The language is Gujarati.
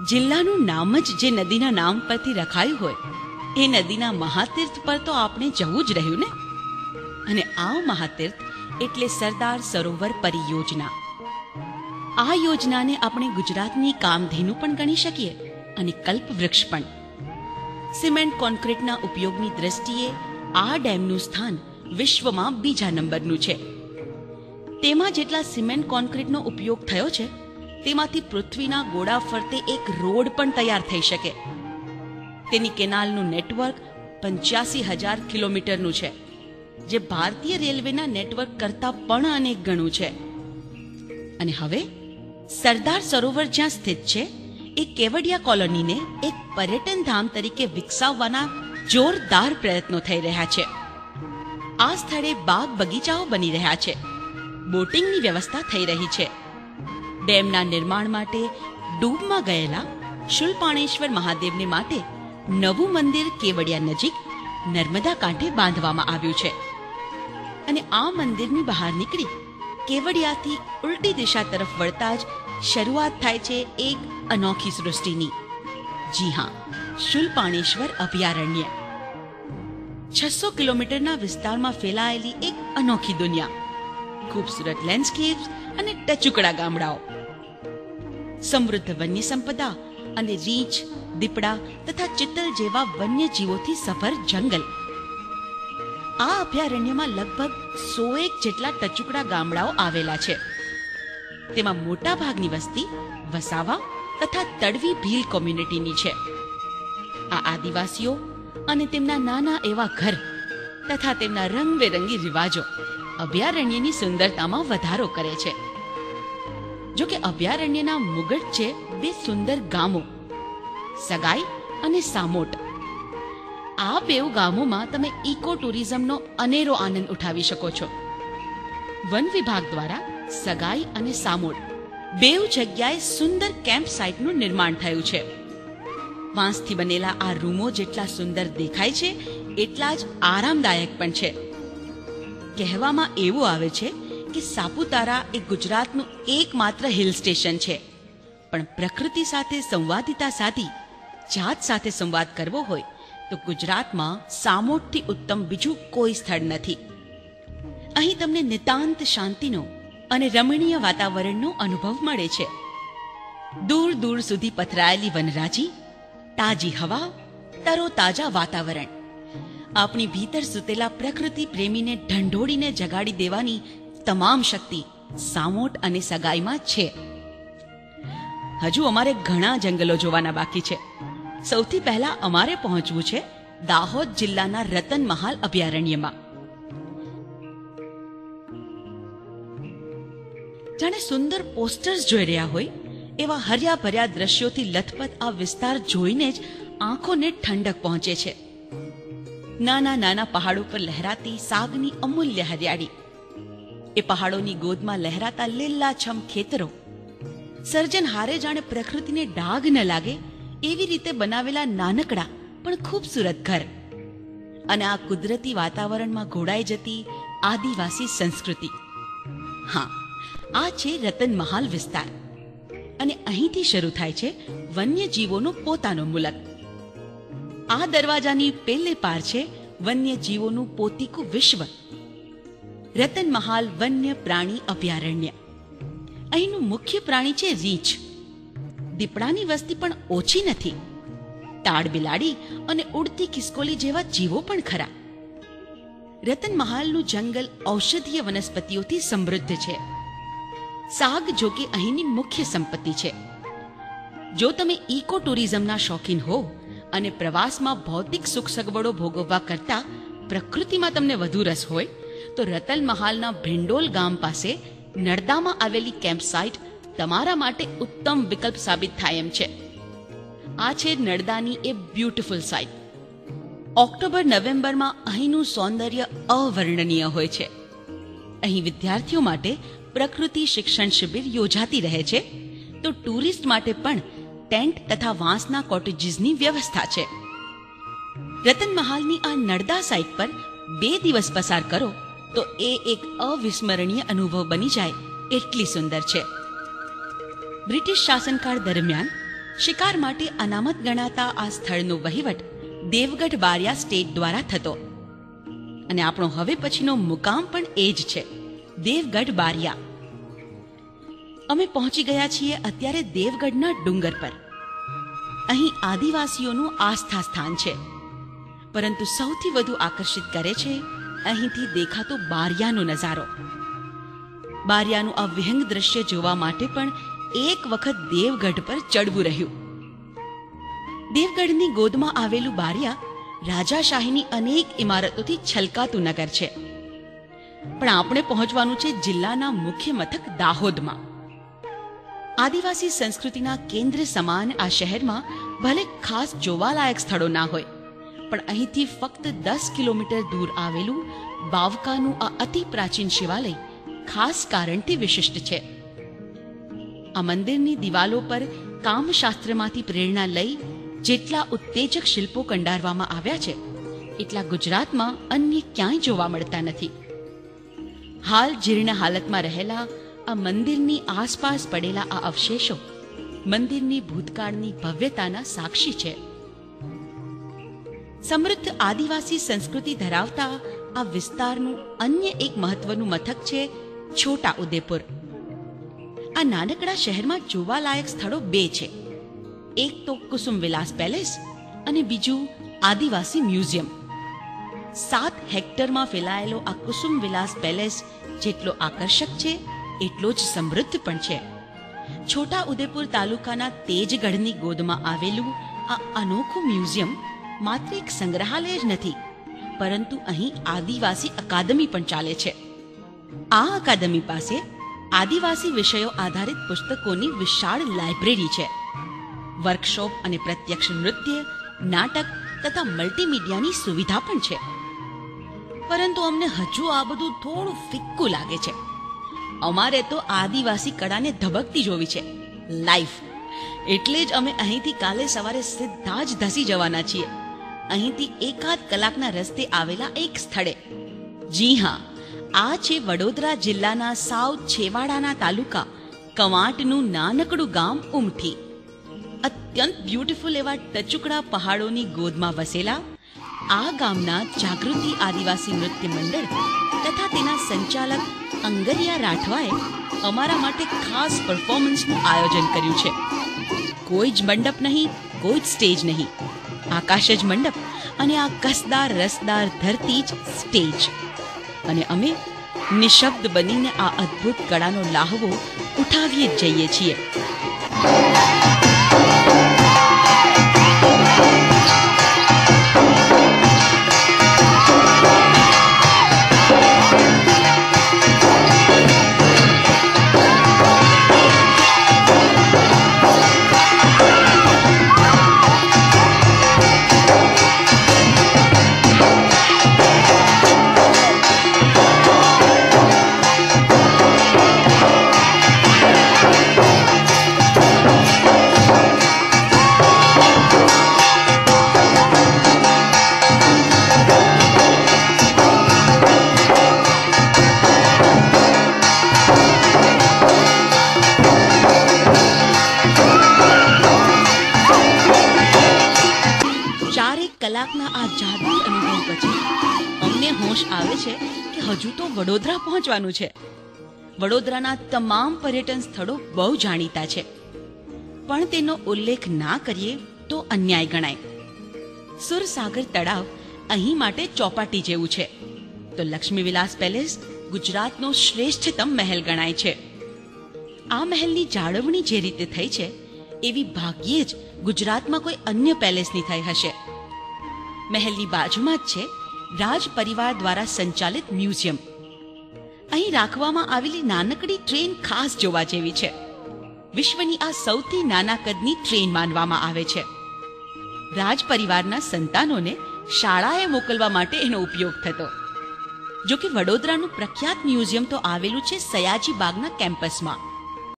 જિલ્લાનું નામ જ જે નદીના નામ પરથી રખાયું હોય, એ નદીના મહાતીર્થ પર તો આપણે જવું જ રહ્યું ને? અને આ મહાતીર્થ એટલે સરદાર સરોવર પરિયોજના. આ યોજનાને આપણે ગુજરાતની કામધેનુ પણ ગણી શકીએ અને કલ્પવૃક્ષ પણ. સિમેન્ટ કોન્ક્રીટના ઉપયોગની દ્રષ્ટિએ આ ડેમનું સ્થાન વિશ્વમાં બીજા નંબરનું છે. તેમાં જેટલા સિમેન્ટ કોન્ક્રીટનો ઉપયોગ થયો છે તેમાંથી પૃથ્વીના ગોળા ફરતે એક રોડ પણ તૈયાર થઈ શકે. તેની કેનાલનું નેટવર્ક પંચ્યાસી હજાર કિલોમીટરનું છે, જે ભારતીય રેલવેના નેટવર્ક કરતાં પણ અનેક ગણું છે. અને હવે, સરદાર સરોવર જ્યાં સ્થિત છે, એ કેવડિયા કોલોનીને એક પર્યટન ધામ તરીકે વિકસાવવાના જોરદાર પ્રયત્નો થઈ રહ્યા છે. આ સ્થળે બાગ બગીચાઓ બની રહ્યા છે. બોટિંગની વ્યવસ્થા થઈ રહી છે. ડેમના નિર્માણ માટે ડૂબમાં ગયેલા શુલપાણેશ્વર મહાદેવને માટે નવું મંદિર કેવડિયા નજીક નર્મદા કાંઠે બાંધવામાં આવ્યું છે. અને આ મંદિરની બહાર નીકળી કેવડિયાથી ઉલટી દિશા તરફ વળતા જ શરૂઆત થાય છે એક અનોખી સૃષ્ટિની. જી હા, શુલપાણેશ્વર અભયારણ્ય. છસો કિલોમીટરના વિસ્તારમાં ફેલાયેલી એક અનોખી દુનિયા. ખૂબસૂરત લેન્ડસ્કેપ્સ અને ટચુકડા ગામડાઓ. સમૃદ્ધ વન્ય સંપદા અને રીંછ, દીપડા તથા ચિત્તલ જેવા વન્ય જીવોથી સફર જંગલ. આ અભયારણ્યમાં લગભગ સો એક જેટલા ટચુકડા ગામડાઓ આવેલા છે. તેમાં મોટા ભાગની વસ્તી વસાવા તથા તડવી ભીલ કોમ્યુનિટીની છે. આ આદિવાસીઓ અને તેમના નાના એવા ઘર તથા તેમના રંગબેરંગી રિવાજો અભયારણ્યની સુંદરતામાં વધારો કરે છે. જો કે અભયારણ્યના મુગટ છે બે સુંદર ગામો, સગાઈ અને સામોટ. આ બેઉ ગામોમાં તમે ઇકો ટુરિઝમનો અનેરો આનંદ ઉઠાવી શકો છો. વન વિભાગ દ્વારા સગાઈ અને સામોટ બેઉ જગ્યાએ સુંદર કેમ્પ સાઇટનું નિર્માણ થયું છે. વાંસથી બનેલા આ રૂમો જેટલા સુંદર દેખાય છે, એટલા જ આરામદાયક પણ છે. કહેવામાં એવું આવે છે કે સાપુતારા એ ગુજરાતનું એકમાત્ર હિલ સ્ટેશન છે. પણ પ્રકૃતિ સાથે સંવાદિતા સાધી, જાત સાથે સંવાદ કરવો હોય, તો ગુજરાતમાં સામોટથી ઉત્તમ બીજું કોઈ સ્થળ નથી. અહીં તમને નિતાંત શાંતિનો અને રમણીય વાતાવરણનો અનુભવ મળે છે. દૂર દૂર સુધી પથરાયેલી વનરાજી, તાજી હવા તરો તાજા વાતાવરણ. આપણી ભીતર સૂતેલા પ્રકૃતિ પ્રેમીને ઢંઢોળીને જગાડી દેવાની તમામ શક્તિ સામોટ અને સગાઈમાં છે. હજુ અમારે ઘણા જંગલો જોવાના બાકી છે. સૌથી પહેલા અમારે પહોંચવું છે દાહોદ જિલ્લાના રતન મહાલ અભયારણ્યમાં. જાણે સુંદર પોસ્ટર્સ જોઈ રહ્યા હોય, એવા હર્યા ભર્યા દ્રશ્યોથી લથપથ આ વિસ્તાર જોઈને જ આંખોને ઠંડક પહોંચે છે. નાના નાના પહાડો પર લહેરાતી સાગની અમૂલ્ય હરિયાળી. એ પહાડોની ગોદમાં લહેરાતા લીલાછમ ખેતરો. સર્જન હારે જાણે પ્રકૃતિને ડાઘ ન લાગે એવી રીતે બનાવેલા નાનકડા પણ ખૂબસૂરત ઘર. અને આ કુદરતી વાતાવરણમાં ઘોડાઈ જતી આદિવાસી સંસ્કૃતિ. હા, આ છે રતન મહાલ વિસ્તાર. અને અહીંથી શરૂ થાય છે વન્યજીવોનો પોતાનો મુલક. આ દરવાજાની પેલે પાર છે વન્યજીવોનું પોતીકું વિશ્વ. રતન મહાલ વન્ય પ્રાણી અભયારણ્ય. અહીંનું મુખ્ય પ્રાણી છે રીંછ દીપડાની વસ્તી પણ ઓછી નથી. તાડ બિલાડી અને ઉડતી ખિસકોલી જેવા જીવો પણ ખરા. રતનમહાલનું જંગલ ઔષધીય વનસ્પતિઓથી સમૃદ્ધ છે. સાગ જો કે અહીંની મુખ્ય સંપત્તિ છે. જો તમે ઇકો ટુરિઝમના શોખીન હો અને પ્રવાસમાં ભૌતિક સુખ સગવડો ભોગવવા કરતા પ્રકૃતિમાં તમને વધુ રસ હોય તો રતલ મહાલના ભિંડોલ ગામ પાસે નર્દામાં આવેલી કેમ્પ સાઇટ તમારા માટે ઉત્તમ વિકલ્પ સાબિત થાય એમ છે. આ છે નર્દાની એ બ્યુટીફુલ સાઇટ ઓક્ટોબર, નવેમ્બરમાં અહીંનું સૌંદર્ય અવર્ણનીય હોય છે. અહીં વિદ્યાર્થીઓ માટે પ્રકૃતિ શિક્ષણ શિબિર યોજાતી રહે છે. તો ટુરિસ્ટ માટે પણ ટેન્ટ તથા વાંસના કોટેજીસની વ્યવસ્થા છે. રતન મહાલની આ નર્દા સાઇટ પર બે દિવસ પસાર કરો. તો એ એક અવિસ્મરણીય અનુભવ બની જાય એટલી સુંદર છે. બ્રિટિશ શાસનકાળ દરમિયાન શિકાર માટે અનામત ગણાતા આ સ્થળનો વહીવટ દેવગઢ બારિયા સ્ટેટ દ્વારા થતો. અને આપણો હવે પછીનો મુકામ પણ એ જ છે, દેવગઢ બારિયા અમે પહોંચી ગયા છીએ અત્યારે દેવગઢના ડુંગર પર. અહીં આદિવાસીઓનું આસ્થા સ્થાન છે. પરંતુ સૌથી વધુ આકર્ષિત કરે છે અહીંથી દેખાતો બારિયાનો નજારો. બારિયાનું આ વિહંગ દ્રશ્ય જોવા માટે પણ એક વખત દેવગઢ પર ચડવું રહ્યું. દેવગઢની ગોદમાં આવેલું બારિયા રાજાશાહીની અનેક ઇમારતોથી છલકાતું નગર છે. પણ આપણે પહોંચવાનું છે જિલ્લાના મુખ્ય મથક દાહોદમાં. આદિવાસી સંસ્કૃતિના કેન્દ્ર સમાન આ શહેરમાં ભલે ખાસ જોવાલાયક સ્થળો ના હોય પણ અહીંથી ફક્ત દસ કિલોમીટર દૂર આવેલું બાવકાનું આ અતિ પ્રાચીન શિવાલય ખાસ કારણથી વિશિષ્ટ છે. આ મંદિરની દિવાલો પર કામશાસ્ત્રમાંથી પ્રેરણા લઈ જેટલા ઉત્તેજક શિલ્પો કંડારવામાં આવ્યા છે, એટલા ગુજરાતમાં અન્ય ક્યાંય જોવા મળતા નથી. હાલ જીર્ણ હાલતમાં રહેલા આ મંદિરની આસપાસ પડેલા આ અવશેષો મંદિરની ભૂતકાળની ભવ્યતાના સાક્ષી છે. સમૃદ્ધ આદિવાસી સંસ્કૃતિ ધરાવતા આ વિસ્તારનું અન્ય એક મહત્વનું મથક છે છોટા ઉદેપુર. આ નાનકડા શહેરમાં જોવાલાયક સ્થળો બે છે. એક તો કુસુમ વિલાસ પેલેસ અને બીજું આદિવાસી મ્યુઝિયમ. સાત હેક્ટરમાં ફેલાયેલો આ કુસુમ વિલાસ પેલેસ જેટલો આકર્ષક છે, એટલો જ સમૃદ્ધ પણ છે. છોટા ઉદેપુર તાલુકાના તેજગઢની ગોદમાં આવેલું આ અનોખું મ્યુઝિયમ માત્ર એક સંગ્રહાલય જ નથી. પરંતુ અહીં આદિવાસી અકાદમી પણ ચાલે છે. આ અકાદમી પાસે આદિવાસી વિષયો આધારિત પુસ્તકોની વિશાળ લાઇબ્રેરી છે. વર્કશોપ અને પ્રત્યક્ષ નૃત્ય, નાટક તથા મલ્ટીમીડિયાની સુવિધા પણ છે. પરંતુ અમને હજુ આ બધું થોડું ફિક્કું લાગે છે. અમારે તો આદિવાસી કળાને ધબકતી જોવી છે. લાઈફ એટલે જ અમે અહીંથી કાલે સવારે સીધા જ ધસી જવાના છીએ. અહીંથી એકાદ કલાકના રસ્તે આવેલા એક સ્થળે. જી હા, આ છે વડોદરા જિલ્લાના સાવ છેવાડાના તાલુકા કવાંટનું નાનકડું ગામ ઉમઠી અત્યંત બ્યુટીફુલ એવા ટચુકડા પહાડોની ગોદમાં વસેલા, આ ગામના જાગૃતિ આદિવાસી નૃત્ય મંડળ તથા તેના સંચાલક અંગરિયા રાઠવાએ અમારા માટે ખાસ પરફોર્મન્સનું આયોજન કર્યું છે. કોઈ જ મંડપ નહીં, કોઈ જ સ્ટેજ નહીં. આકાશ જ મંડપ અને આ કસદાર, રસદાર ધરતી જ સ્ટેજ. અને અમે નિશબ્દ બનીને આ અદ્ભુત કળાનો લાહવો ઉઠાવીએ જ જઈએ છીએ. ચારેક કલાકના આ જાદુઈ અનુભવ પછી અમને હોશ આવે છે કે હજુ તો વડોદરા પહોંચવાનું છે. વડોદરાના તમામ પર્યટન સ્થળો બહુ જાણીતા છે. પણ તેનો ઉલ્લેખ ના કરીએ તો અન્યાય ગણાય. સુરસાગર તળાવ અહીં માટે ચોપાટી જેવું છે. તો લક્ષ્મી વિલાસ પેલેસ ગુજરાતનો શ્રેષ્ઠતમ મહેલ ગણાય છે. આ મહેલની જાળવણી જે રીતે થઈ છે, એવી ભાગ્યે જ ગુજરાતમાં કોઈ અન્ય પેલેસની થઈ હશે. મહેલની બાજુમાં જ છે રાજ પરિવાર દ્વારા સંચાલિત મ્યુઝિયમ. અહીં રાખવામાં આવેલી નાનકડી ટ્રેન ખાસ જોવા જેવી છે. વિશ્વની આ સૌથી નાના કદની ટ્રેન માનવામાં આવે છે. રાજ પરિવારના સંતાનોને શાળાએ મોકલવા માટે એનો ઉપયોગ થતો. જો કે વડોદરાનું પ્રખ્યાત મ્યુઝિયમ તો આવેલું છે સયાજી બાગના કેમ્પસમાં.